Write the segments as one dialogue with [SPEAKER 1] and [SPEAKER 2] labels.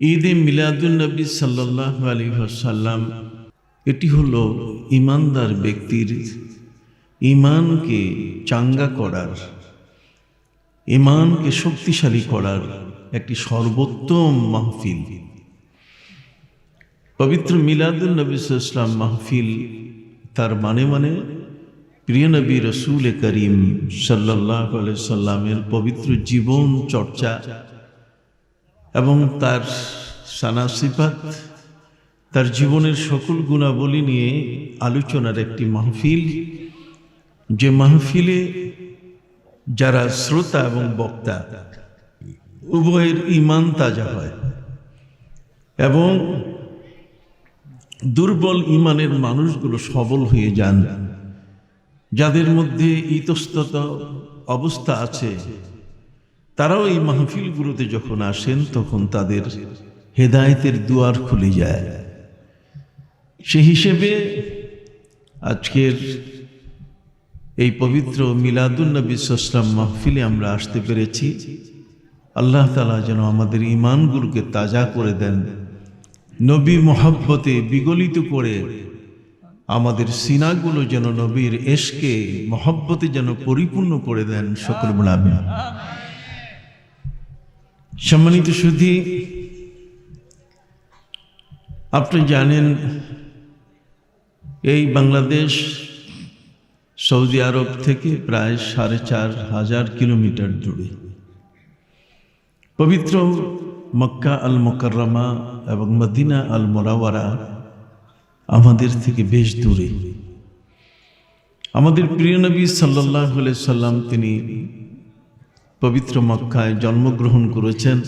[SPEAKER 1] ঈদে মিলাদুলনবী সাল্লাহ আলী সাল্লাম এটি হলো ইমানদার ব্যক্তির ইমানকে চাঙ্গা করার ইমানকে শক্তিশালী করার একটি সর্বোত্তম মাহফিল। পবিত্র মিলাদুল নবী ইসলাম মাহফিল তার মানে মানে প্রিয় নবী রসুল করিম সাল্লাহ সাল্লামের পবিত্র জীবন চর্চা এবং তার সানা সিফাত তার জীবনের সকল গুণাবলী নিয়ে আলোচনার একটি মাহফিল, যে মাহফিলে যারা শ্রোতা এবং বক্তা, উভয়ের ইমান তাজা হয় এবং দুর্বল ইমানের মানুষগুলো সবল হয়ে যান, যাদের মধ্যে ইতস্তত অবস্থা আছে। তারাও এই মাহফিলগুলোতে যখন আসেন, তখন তাদের হেদায়েতের দুয়ার খুলে যায়। সে হিসেবে আজকের এই পবিত্র মিলাদুলনবী সাল্লাম মাহফিলে আমরা আসতে পেরেছি। আল্লাহ তালা যেন আমাদের ইমানগুলোকে তাজা করে দেন, নবী মহাব্বতে বিগলিত করে আমাদের সিনাগুলো যেন নবীর এশকে মহব্বতে যেন পরিপূর্ণ করে দেন সকল বলাবেন সম্মানিত সুধী, আপনি জানেন এই বাংলাদেশ সৌদি আরব থেকে প্রায় সাড়ে চার হাজার কিলোমিটার দূরে। পবিত্র মক্কা আল মোকাররমা এবং মদিনা আল মোরাওয়ারা আমাদের থেকে বেশ দূরে। আমাদের প্রিয় নবী সাল্লাহ সাল্লাম তিনি পবিত্র মক্কায় জন্মগ্রহণ করেছেন।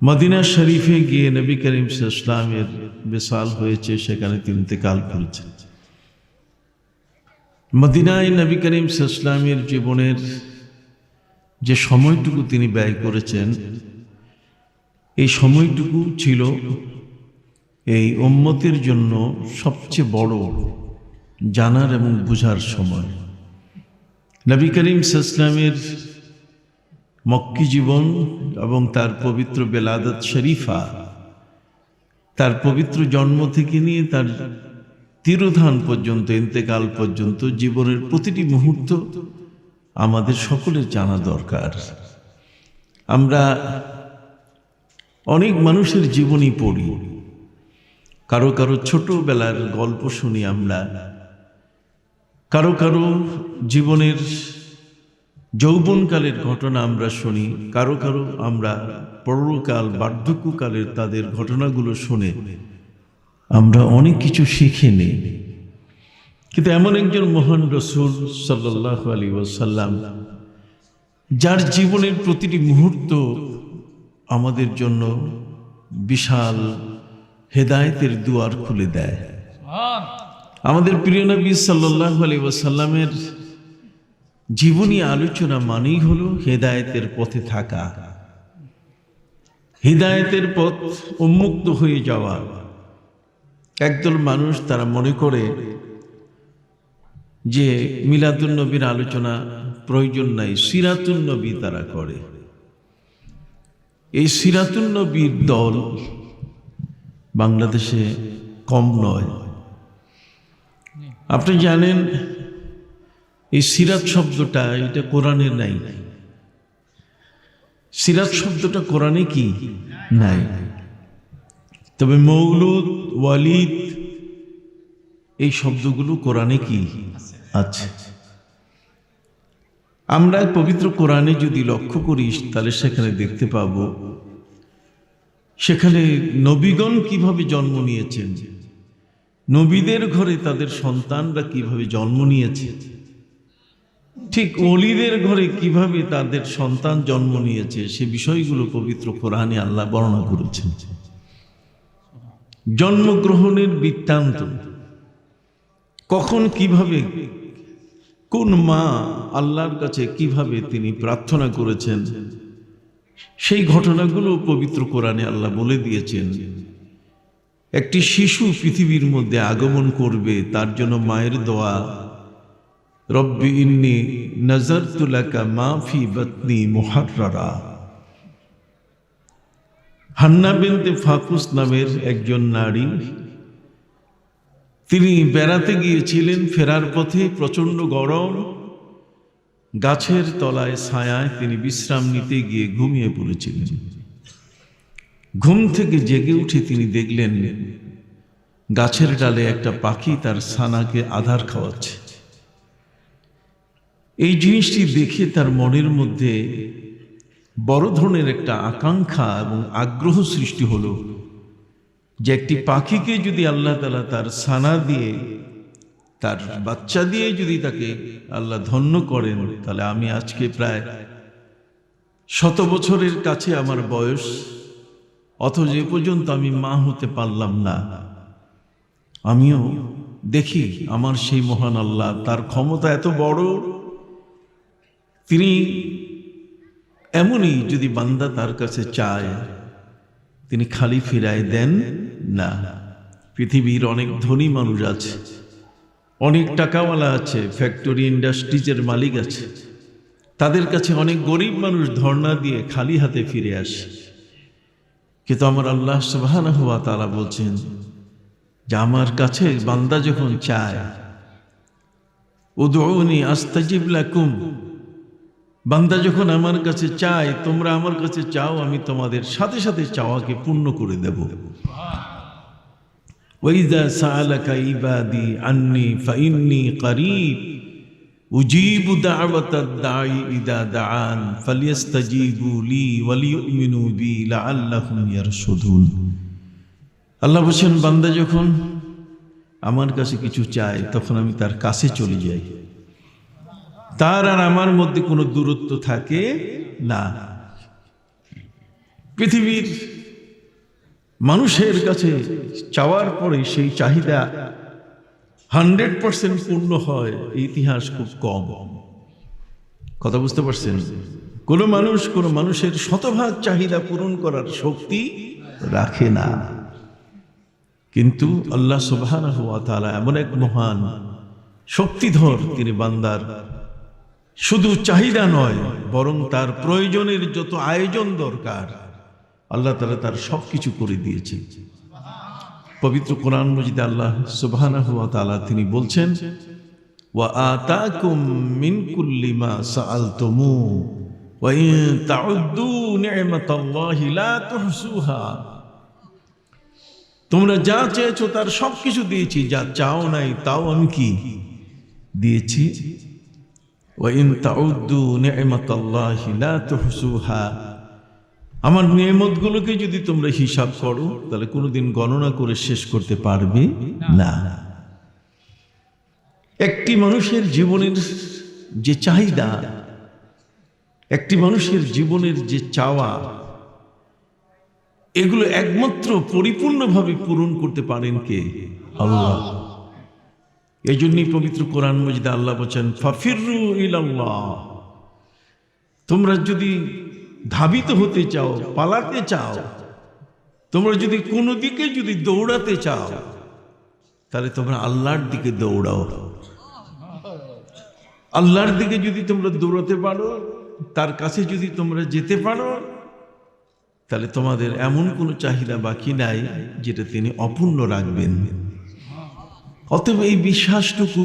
[SPEAKER 1] মদিনা শরীফে গিয়ে নবী করিম ইসলামের বেসাল হয়েছে, সেখানে তিনি কাল করেছেন। মদিনায় নবী করিম ইসলামের জীবনের যে সময়টুকু তিনি ব্যয় করেছেন, এই সময়টুকু ছিল এই উম্মতের জন্য সবচেয়ে বড় জানার এবং বুঝার সময়। নবী করিম ইসলামের মক্কি জীবন এবং তার পবিত্র বেলাদত শরীফা, তার পবিত্র জন্ম থেকে নিয়ে তার তিরোধান পর্যন্ত, ইন্তেকাল পর্যন্ত, জীবনের প্রতিটি মুহূর্ত আমাদের সকলের জানা দরকার। আমরা অনেক মানুষের জীবনী পড়ি। কারও কারও ছোটবেলার গল্প শুনি আমরা। কারও কারও জীবনের যৌবনকালের ঘটনা আমরা শুনি, কারও কারও আমরা পরকাল, বার্ধক্যকালের তাদের ঘটনাগুলো শুনে আমরা অনেক কিছু শিখে নিই। কিন্তু এমন একজন মহান রসুল সাল্লাহ আলী ওসাল্লাম যার জীবনের প্রতিটি মুহূর্ত আমাদের জন্য বিশাল হেদায়েতের দুয়ার খুলে দেয়। আমাদের প্রিয় নবী সাল্লাহ আলী জীবনী আলোচনা মানেই হলো হেদায়েতের পথে থাকা। হৃদায়তের পথ উন্মুক্ত হয়ে যাওয়া। একদল মানুষ তারা মনে করে যে মিলাদুল নবীর আলোচনা প্রয়োজন নাই সিরাতুল নবী তারা করে। এই সিরাতুল নবীর দল বাংলাদেশে কম নয়। আপনি জানেন, এই সিরাত শব্দটা এটা কোরআনের নাই। সিরাত শব্দটা কোরআনে কি? নাই। তবে মৌলুদ, ওয়ালিদ, এই শব্দগুলো কোরআনে কি? আছে। আমরা পবিত্র কোরআনে যদি লক্ষ্য করি, তাহলে সেখানে দেখতে পাব, সেখানে নবীগণ কীভাবে জন্ম নিয়েছেন। নবীদের ঘরে তাদের সন্তানরা কীভাবে জন্ম নিয়েছে? ঠিক অলিদের ঘরে কীভাবে তাদের সন্তান জন্ম নিয়েছে? সে বিষয়গুলো পবিত্র কোরআনে আল্লাহ বর্ণনা করেছেন। জন্মগ্রহণের বৃত্তান্ত। কখন কীভাবে, কোন মা আল্লাহর কাছে কীভাবে তিনি প্রার্থনা করেছেন? সেই ঘটনাগুলো পবিত্র কোরআনে আল্লাহ বলে দিয়েছেন। একটি শিশু পৃথিবীর মধ্যে আগমন করবে, তার জন্য মায়ের দোয়া। রব্বি ইন্নি নজর তুলাকা মাফি বতনি মুহাররা হান্না বিনতে ফাকুস নামের একজন নারী, তিনি বেড়াতে গিয়েছিলেন ফেরার পথে প্রচণ্ড গরম। গাছের তলায় ছায়ায় তিনি বিশ্রাম নিতে গিয়ে ঘুমিয়ে পড়েছিলেন। ঘুম থেকে জেগে উঠে তিনি দেখলেন, গাছের ডালে একটা পাখি তার সানাকে আধার খাওয়াচ্ছে। এই জিনিসটি দেখে তার মনের মধ্যে বড় ধরনের একটা আকাঙ্ক্ষা এবং আগ্রহ সৃষ্টি হলো যে একটি পাখিকে যদি আল্লাহ তালা তার সানা দিয়ে, তার বাচ্চা দিয়ে যদি তাকে আল্লাহ ধন্য করেন, তাহলে আমি আজকে প্রায় শত বছরের কাছে আমার বয়স অথচ এ পর্যন্ত আমি মা হতে পারলাম না। আমিও দেখি আমার সেই মহান আল্লাহ, তার ক্ষমতা এত বড়। তিনি এমনই যদি বান্দা তার কাছে চায়, তিনি খালি ফিরায় দেন না। পৃথিবীর অনেক ধনী মানুষ আছে, অনেক টাকাওয়ালা আছে, ফ্যাক্টরি ইন্ডাস্ট্রিজের মালিক আছে। তাদের কাছে অনেক গরিব মানুষ ধর্ণা দিয়ে খালি হাতে ফিরে আসে। কিন্তু আমার আল্লাহ সুবহানাহু হওয়া তারা বলছেন যে আমার কাছে বান্দা যখন চায় উদৌনি আস্তাজিব লাকুম। বান্দা যখন আমার কাছে চায়, তোমরা আমার কাছে চাও, আমি তোমাদের সাথে সাথে চাওয়াকে পূর্ণ করে দেব। ওয়াইদা সাআলাকা ইবাদি আন্নি ফাইন্নি করিব। উজিব দাওয়াতাদ দাঈ ইদা দাআন, ফালিয়াস্তাজিবু লি ওয়ালিউমিনু বি লাআল্লাহুম ইয়ারশুদুন। আল্লাহ বলেন বান্দা যখন আমার কাছে কিছু চায়, তখন আমি তার কাছে চলে যাই। তার আর আমার মধ্যে কোনো দূরত্ব থাকে না। পৃথিবীর মানুষের কাছে চাওয়ার পরে সেই চাহিদা হান্ড্রেড পার্সেন্ট পূর্ণ হয়, ইতিহাস খুব কম। কথা বুঝতে পারছেন? কোনো মানুষ কোনো মানুষের শতভাগ চাহিদা পূরণ করার শক্তি রাখে না। কিন্তু আল্লাহ তাআলা এমন এক মহান শক্তিধর তিনি বান্দার। শুধু চাহিদা নয়, বরং তার প্রয়োজনের যত আয়োজন দরকার, আল্লাহ তালা তার সব কিছু করে দিয়েছে। পবিত্র কোরআন মজিদে আল্লাহ সুবহানাহু ওয়া তাআলা তিনি বলছেন, ওয়া ওয়া তোমরা যা চেয়েছো তার সব কিছু দিয়েছি, যা চাও নাই তাও আমি কি দিয়েছি? ওয়াইন তাউদ্দু নি'মাতাল্লাহি লা তুহসুহা। আমার নিয়ামতগুলোকে যদি তোমরা হিসাব করো, তাহলে কোনোদিন গণনা করে শেষ করতে পারবে? না। একটি মানুষের জীবনের যে চাহিদা, একটি মানুষের জীবনের যে চাওয়া, এগুলো একমাত্র পরিপূর্ণভাবে পূরণ করতে পারেন কে? আল্লাহ। এই জন্যই পবিত্র কোরআন মজিদে আল্লাহ বলছেন ফাফিরু ইলাল্লাহ। তোমরা যদি ধাবিত হতে চাও, পালাতে চাও, তোমরা যদি কোনো দিকে যদি দৌড়াতে চাও, তাহলে তোমরা আল্লাহর দিকে দৌড়াও। আল্লাহর দিকে যদি তোমরা দৌড়াতে পারো, তার কাছে যদি তোমরা যেতে পারো, তাহলে তোমাদের এমন কোনো চাহিদা বাকি নাই যেটা তিনি অপূর্ণ রাখবেন। অতএব এই বিশ্বাসটুকু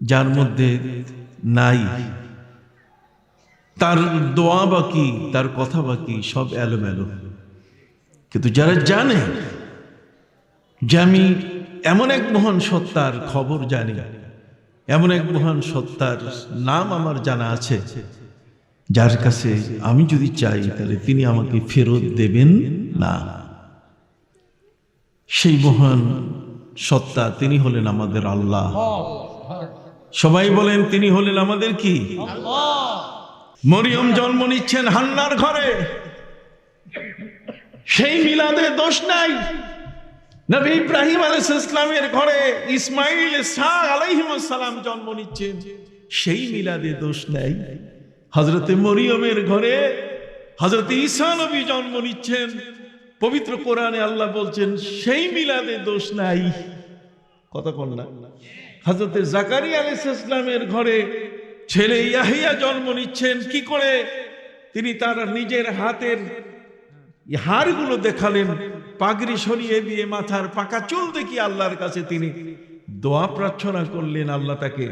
[SPEAKER 1] যার মধ্যে নাই তার দোয়া বাকি তার কথা বাকি সব এলোমেলো। কিন্তু যারা জানে যে আমি এমন এক মহান সত্তার খবর জানি, এমন এক মহান সত্তার নাম আমার জানা আছে, যার কাছে আমি যদি চাই, তাহলে তিনি আমাকে ফেরত দেবেন না। সেই মহান সত্তা, তিনি হলেন আমাদের আল্লাহ। সবাই বলেন, তিনি হলেন আমাদের কি? মরিয়ম জন্ম নিচ্ছেন হান্নার ঘরে। সেই মিলাদে দোষ নাই। নবী ইব্রাহিম আলাইহিস ইসলামের ঘরে ইসমাইল শাহ আলাইহিস সালাম জন্ম নিচ্ছেন। সেই মিলাদে দোষ নাই। হজরতে মরিয়মের ঘরে হজরত ঈসা নবী জন্ম নিচ্ছেন। পবিত্র কোরআনে আল্লাহ বলছেন, সেই মিলাদে দোষ নাই। কথা কন না। হজরতে জাকারি আলাইহিস ইসলামের ঘরে ছেলে ইয়াহিয়া জন্ম নিচ্ছেন, কি করে? তিনি তার নিজের হাতের হাড়গুলো দেখালেন, পাগড়ি সরিয়ে দিয়ে মাথার পাকা চুল দেখি আল্লাহর কাছে তিনি দোয়া প্রার্থনা করলেন, আল্লাহ তাকে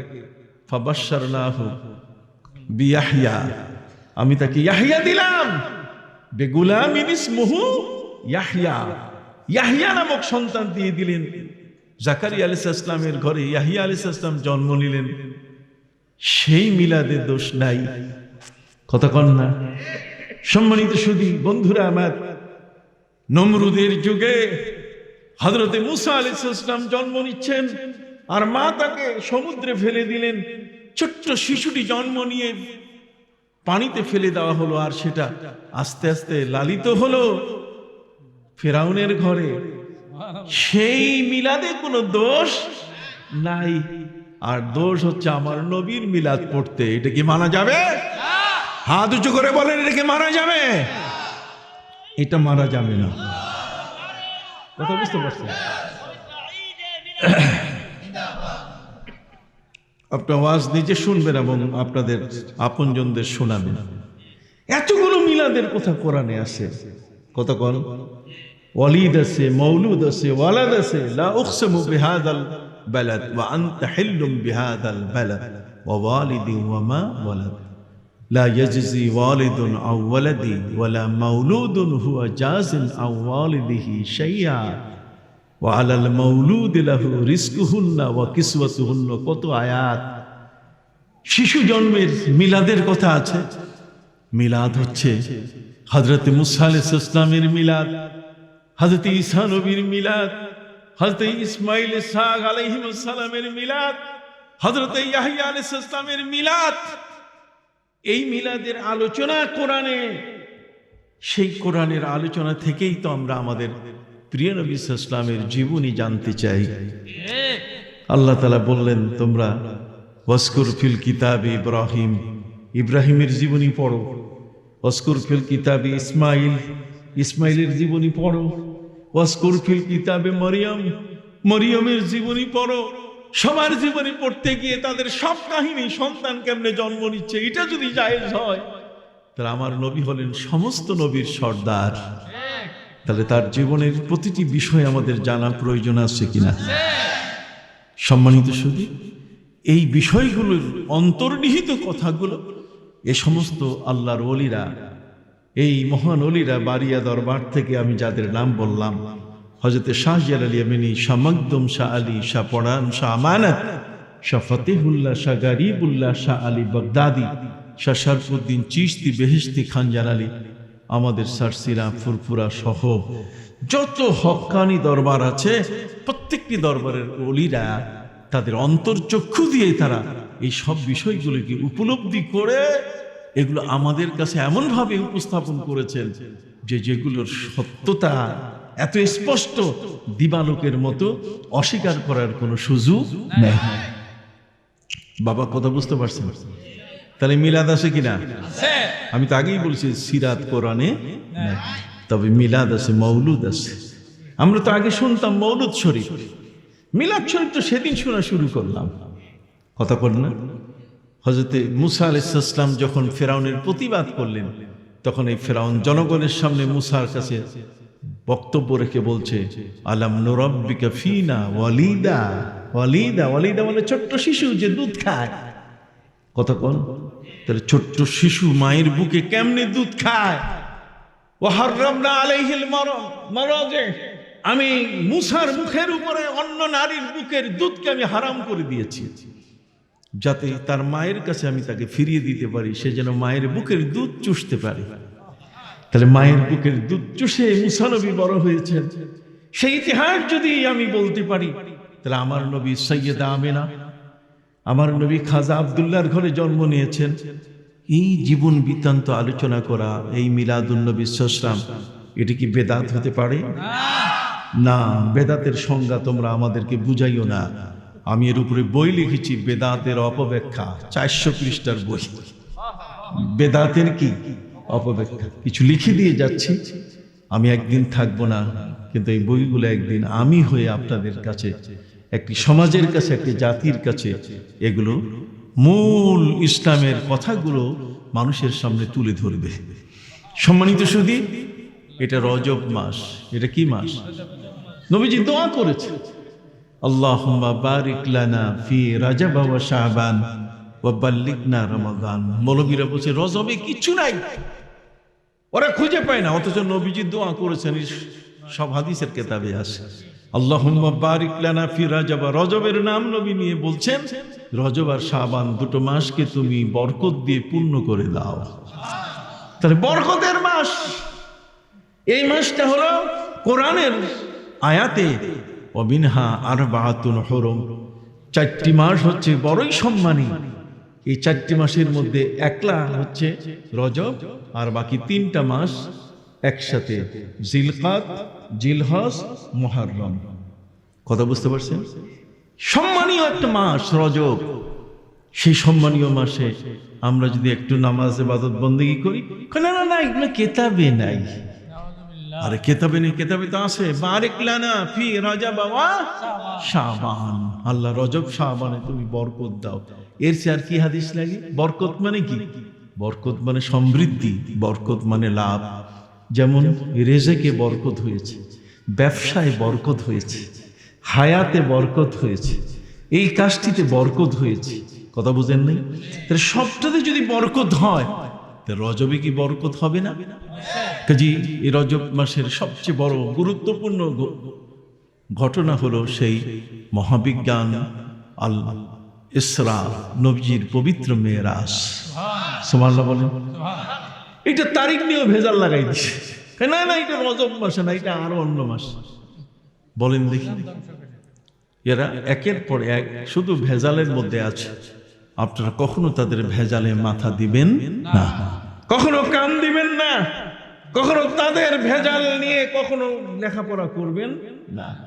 [SPEAKER 1] আমি তাকে ইয়াহিয়া দিলাম। বেগুলাম ইনিস মুহু ইয়াহিয়া ইয়াহিয়া নামক সন্তান দিয়ে দিলেন। জাকারি আলিস ইসলামের ঘরে ইয়াহিয়া আলিস ইসলাম জন্ম নিলেন। সেই মিলাদের দোষ নাই। কথা কন না। সম্মানিত সুদী বন্ধুরা আমার, নমরুদের যুগে হজরতে মুসা ইসলাম জন্ম নিচ্ছেন আর মা তাকে সমুদ্রে ফেলে দিলেন। ছোট্ট শিশুটি জন্ম নিয়ে পানিতে ফেলে দেওয়া হলো আর সেটা আস্তে আস্তে লালিত হলো। ফেরাউনের ঘরে সেই মিলাদে কোনো দোষ নাই। আর দোষ হচ্ছে আমার নবীর মিলাদ পড়তে, এটা কি মানা যাবে? হাত উঁচু করে বলেন, এটা কি মারা যাবে? এটা মারা যাবে না। কথা বুঝতে পারছেন? আপনার ওয়াজ নিজে শুনবেন এবং আপনাদের আপনজনদের শোনাবেন। এতগুলো মিলাদের কথা কোরআনে আছে। কত কল ওয়ালিদ আছে মৌলুদ আছে, ওয়ালাদ আছে, লা উকসিমু বিহাদাল বালাদ ওয়া আনতা হিল্লুম বিহাদাল বালাদ ওয়া ওয়ালিদি ওয়া মা ওয়ালাদ লা ইয়াজজি ওয়ালিদুন আও ওয়ালাদি ওয়ালা মাউলুদুন হুয়া জাজিন আও ওয়ালিদিহি শাইয়া ওয়া আলাল মাউলুদি লাহু রিজকুহুন্না ওয়া কিসওয়াতুহুন্না কত আয়াত. শিশু জন্মের মিলাদের কথা আছে। মিলাদ হচ্ছে হজরত মুসা আলাইহিস সালামের মিলাদ হজরত ঈসা নবীর মিলাদ হজরত ইসমাইল ইসহাক আলাইহিস সালামের মিলাদ হজরত ইয়াহিয়া আলাইহিস ইসলামের মিলাদ, এই মিলাদের আলোচনা কোরআনে। সেই কোরআনের আলোচনা থেকেই তো আমরা আমাদের প্রিয় নবী ইসলামের জীবনী জানতে চাই। আল্লাহ তালা বললেন, তোমরা ওয়াস্কুর ফিল কিতাব ইব্রাহিম, ইব্রাহিমের জীবনী পড়ো। ওয়াস্কুর ফিল কিতাবে ইসমাইল, ইসমাইলের জীবনী পড়ো। ওয়াস্কুর ফিল কিতাবে মরিয়ম। মরিয়মের জীবনী পড়ো। সবার জীবনী পড়তে গিয়ে তাদের সব কাহিনী সন্তান কেমনে জন্ম নিচ্ছে, এটা যদি জায়েজ হয়, তাহলে আমার নবী হলেন সমস্ত নবীর সর্দার। তাহলে তার জীবনের প্রতিটি বিষয় আমাদের জানা প্রয়োজন আছে কিনা? সম্মানিত শুধু এই বিষয়গুলোর অন্তর্নিহিত কথাগুলো, এ সমস্ত আল্লাহর অলিরা এই মহান অলিরা বারিয়া দরবার থেকে আমি যাদের নাম বললাম হজরত শাহ আলী আমিনী শাহ মকদুম, শাহ আলী, শাহ পড়ান শাহ আমানত, শাহ ফতেহুল্লাহ, শাহ গরিবুল্লাহ, শাহ আলী বগদাদি, শাহ শরফুদ্দিন চিস্তি বেহেস্তি খানজান আলী আমাদের সারসিরা ফুরফুরা সহ যত হক্কানি দরবার আছে, প্রত্যেকটি দরবারের অলিরা তাদের অন্তর্চক্ষু দিয়ে তারা এই সব বিষয়গুলিকে উপলব্ধি করে এগুলো আমাদের কাছে এমনভাবে উপস্থাপন করেছেন যে যেগুলোর সত্যতা এত স্পষ্ট দিবালোকের মতো অস্বীকার করার কোনো সুযোগ নেই। বাবা কথা বুঝতে পারছেন? তাহলে মিলাদ আছে কিনা? আমি তো আগেই বলছি, সিরাত কোরআনে। তবে মিলাদ আছে, মৌলুদ আছে। আমরা তো আগে শুনতাম মৌলুদ শরীফ। মিলাদ শরীফ তো সেদিন শোনা শুরু করলাম। কথা কর না। হজরতে মুসা আলাইসাল্লাম যখন ফেরাউনের প্রতিবাদ করলেন, তখন এই ফেরাউন জনগণের সামনে মুসার কাছে বক্তব্য রেখে বলছে, আলাম নরব্বিকা ফিনা ওয়ালিদা? ওয়ালিদা ওয়ালিদা মানে ছোট্ট শিশু যে দুধ খায়। কথা কোন? তাহলে ছোট্ট শিশু মায়ের বুকে কেমনে দুধ খায়? ওয়াহাররামনা আলাইহিল মারম মারাজে। আমি মুসার মুখের উপরে অন্য নারীর বুকের দুধকে আমি হারাম করে দিয়েছি। যাতে তার মায়ের কাছে আমি তাকে ফিরিয়ে দিতে পারি সে যেন মায়ের বুকের দুধ চুষতে পারে। তাহলে মায়ের বুকের দুধ চুষে মুসানবী বড় হয়েছেন। সেই ইতিহাস যদি আমি বলতে পারি তাহলে আমার নবী সৈয়দা আমেনা আমার নবী খাজা আবদুল্লার ঘরে জন্ম নিয়েছেন। এই জীবন বৃত্তান্ত আলোচনা করা এই মিলাদুল নবী সসরাম এটি কি বেদাত হতে পারে? না বেদাতের সংজ্ঞা তোমরা আমাদেরকে বুঝাইও না। আমি এর উপরে বই লিখেছি, বেদাতের অপব্যাখ্যা, চারশো পৃষ্ঠার বই। বেদাতের কি অপব্যাখ্যা? কিছু লিখে দিয়ে যাচ্ছি। আমি একদিন থাকব না, কিন্তু এই বইগুলো একদিন আমি হয়ে আপনাদের কাছে, একটি সমাজের কাছে, একটি জাতির কাছে, এগুলো মূল ইসলামের কথাগুলো মানুষের সামনে তুলে ধরবে। সম্মানিত সুদী এটা রজব মাস। এটা কি মাস? নবীজি দোয়া করেছে আল্লাহুম্মা বারিক লানা ফি রাজাব ওয়া শাবান ওয়া বাল্লিগনা রমাদান। মৌলবীরা বলছে, রজবে কিছু নাই। ওরা খুঁজে পায় না, অথচ নবীজি দোয়া করেছেন সব হাদিসের কেতাবে আছে। আল্লাহুম্মা বারিক লানা ফি রাজাব, রজবের নাম নবী নিয়ে বলছেন, রজব আর শাবান দুটো মাসকে তুমি বরকত দিয়ে পূর্ণ করে দাও। তাহলে বরকতের মাস, এই মাসটা হলো কোরআনের আয়াতে অবিনহা আর বাহাতুন হরম। চারটি মাস হচ্ছে বড়ই সম্মানী। এই চারটি মাসের মধ্যে একলা হচ্ছে রজব, আর বাকি তিনটা মাস একসাথে জিলকাত জিলহস মহারম কথা বুঝতে পারছেন? সম্মানীয় একটা মাস রজব। সেই সম্মানীয় মাসে আমরা যদি একটু নামাজ বাদত বন্দেগি করি না না, এগুলো কেতাবে নাই। আরে কেতাবে নেই, কেতাবে তো আছে। বারেক লানা ফি রাজা বাবা শাবান। আল্লাহ রজব শাবানে তুমি বরকত দাও। এর চেয়ে আর কি হাদিস লাগে? বরকত মানে কি? বরকত মানে সমৃদ্ধি, বরকত মানে লাভ। যেমন রেজেকে বরকত হয়েছে, ব্যবসায় বরকত হয়েছে, হায়াতে বরকত হয়েছে, এই কাজটিতে বরকত হয়েছে। কথা বুঝেন নাই? তাহলে সবটাতে যদি বরকত হয় রজবে কি বরকত হবে না? কাজী, এই রজব মাসের সবচেয়ে বড় গুরুত্বপূর্ণ ঘটনা হলো সেই মহাবিজ্ঞান আল ইসরা নবজির পবিত্র মেয়েরাস সোমাল্লা বলেন। এটা তারিখ নিয়েও ভেজাল লাগাই দিছে। না না, এটা রজব মাসে না, এটা আরও অন্য মাস। বলেন দেখি। এরা একের পর এক শুধু ভেজালের মধ্যে আছে। আপনারা কখনো তাদের ভেজালে মাথা দিবেন না। কখনো কান দিবেন না। কখনো তাদের ভেজাল নিয়ে কখনো লেখাপড়া করবেন না।